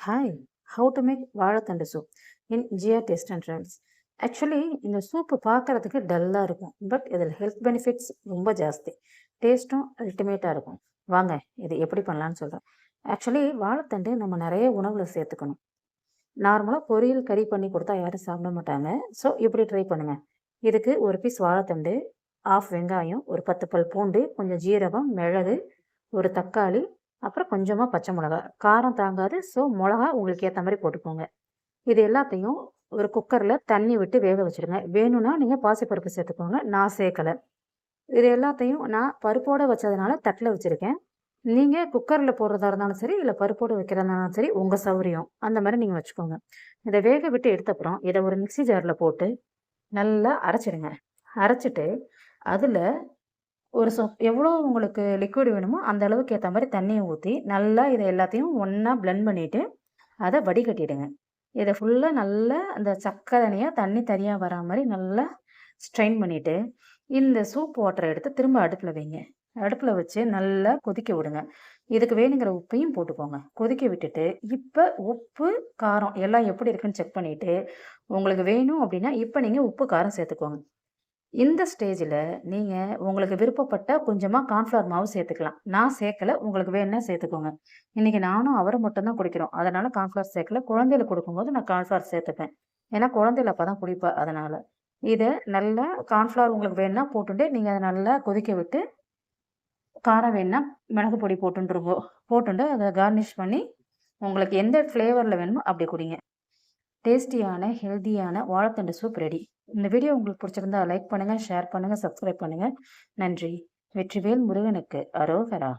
Hi how to make வாழைத்தண்டு soup in Jiya taste and trends actually இந்த soup பார்க்குறதுக்கு டல்லாக இருக்கும் பட் இதில் ஹெல்த் பெனிஃபிட்ஸ் ரொம்ப ஜாஸ்தி. டேஸ்ட்டும் அல்டிமேட்டாக இருக்கும். வாங்க இது எப்படி பண்ணலான்னு சொல்கிறேன் ஆக்சுவலி வாழைத்தண்டு நம்ம நிறைய உணவில் சேர்த்துக்கணும். நார்மலாக பொரியல் கறி பண்ணி கொடுத்தா யாரும் சாப்பிட மாட்டாங்க. ஸோ இப்படி ட்ரை பண்ணுங்கள் இதுக்கு ஒரு பீஸ் வாழைத்தண்டு ஆஃப் வெங்காயம் ஒரு பத்து பல் பூண்டு கொஞ்சம் ஜீரகம் மிளகு ஒரு தக்காளி அப்புறம் கொஞ்சமாக பச்சை மிளகா காரம் தாங்காது ஸோ மிளகா உங்களுக்கு ஏற்ற மாதிரி போட்டுக்கோங்க. இது எல்லாத்தையும் ஒரு குக்கரில் தண்ணி விட்டு வேக வச்சுடுங்க வேணும்னா நீங்கள் பாசிப்பருப்பு சேர்த்துக்கோங்க. நான் சேர்க்கலை. இது எல்லாத்தையும் நான் பருப்போடு வச்சதுனால தட்டில் வச்சுருக்கேன். நீங்கள் குக்கரில் போடுறதா இருந்தாலும் சரி இல்லை பருப்போடு வைக்கிறதாலும் சரி உங்கள் சௌரியம் அந்த மாதிரி நீங்கள் வச்சுக்கோங்க. இதை வேக விட்டு எடுத்த அப்புறம் இதை ஒரு மிக்சி ஜாரில் போட்டு நல்லா அரைச்சிடுங்க. அரைச்சிட்டு அதில் ஒரு சொ எவ்வளோ உங்களுக்கு லிக்விட் வேணுமோ அந்த அளவுக்கு ஏற்ற மாதிரி தண்ணியை ஊற்றி நல்லா இதை எல்லாத்தையும் ஒன்றா பிளெண்ட் பண்ணிவிட்டு அதை வடிகட்டிடுங்க. இதை ஃபுல்லாக நல்லா அந்த சக்கை தனியாக தண்ணி தனியாக வரா மாதிரி நல்லா ஸ்ட்ரெயின் பண்ணிவிட்டு இந்த சூப் வாட்டரை எடுத்து திரும்ப அடுப்பில் வைங்க. அடுப்பில் வச்சு நல்லா கொதிக்க விடுங்க. இதுக்கு வேணுங்கிற உப்பையும் போட்டுக்கோங்க. கொதிக்க விட்டுட்டு இப்போ உப்பு காரம் எல்லாம் எப்படி இருக்குன்னு செக் பண்ணிவிட்டு உங்களுக்கு வேணும் அப்படின்னா இப்போ நீங்கள் உப்பு காரம் சேர்த்துக்கோங்க. இந்த ஸ்டேஜில் நீங்கள் உங்களுக்கு விருப்பப்பட்ட கொஞ்சமாக கார்ன்ஃப்ளவர் மாவு சேர்த்துக்கலாம். நான் சேர்க்கல உங்களுக்கு வேணும்னா சேர்த்துக்கோங்க. இன்றைக்கி நானும் அவரை மட்டும்தான் குடிக்கிறோம். அதனால் கார்ன்ஃப்ளவர் சேர்க்கல. குழந்தையில கொடுக்கும்போது நான் கார்ன்ஃப்ளவர் சேர்த்துப்பேன். ஏன்னா குழந்தையில அப்போ தான் குடிப்பா அதனால். இதை நல்லா கார்ன்ஃப்ளவர் உங்களுக்கு வேணும்னா போட்டுட்டு நீங்கள் அதை நல்லா கொதிக்க விட்டு காரம் வேணும்னா மிளகு பொடி போட்டுருங்கோ போட்டுட்டு அதை கார்னிஷ் பண்ணி உங்களுக்கு எந்த ஃப்ளேவரில் வேணுமோ அப்படி குடிங்க. டேஸ்டியான ஹெல்த்தியான வாழைத்தண்டு சூப் ரெடி இந்த வீடியோ உங்களுக்கு பிடிச்சிருந்தா லைக் பண்ணுங்கள் ஷேர் பண்ணுங்கள் சப்ஸ்கிரைப் பண்ணுங்கள் நன்றி. வெற்றிவேல் முருகனுக்கு அரோகரா.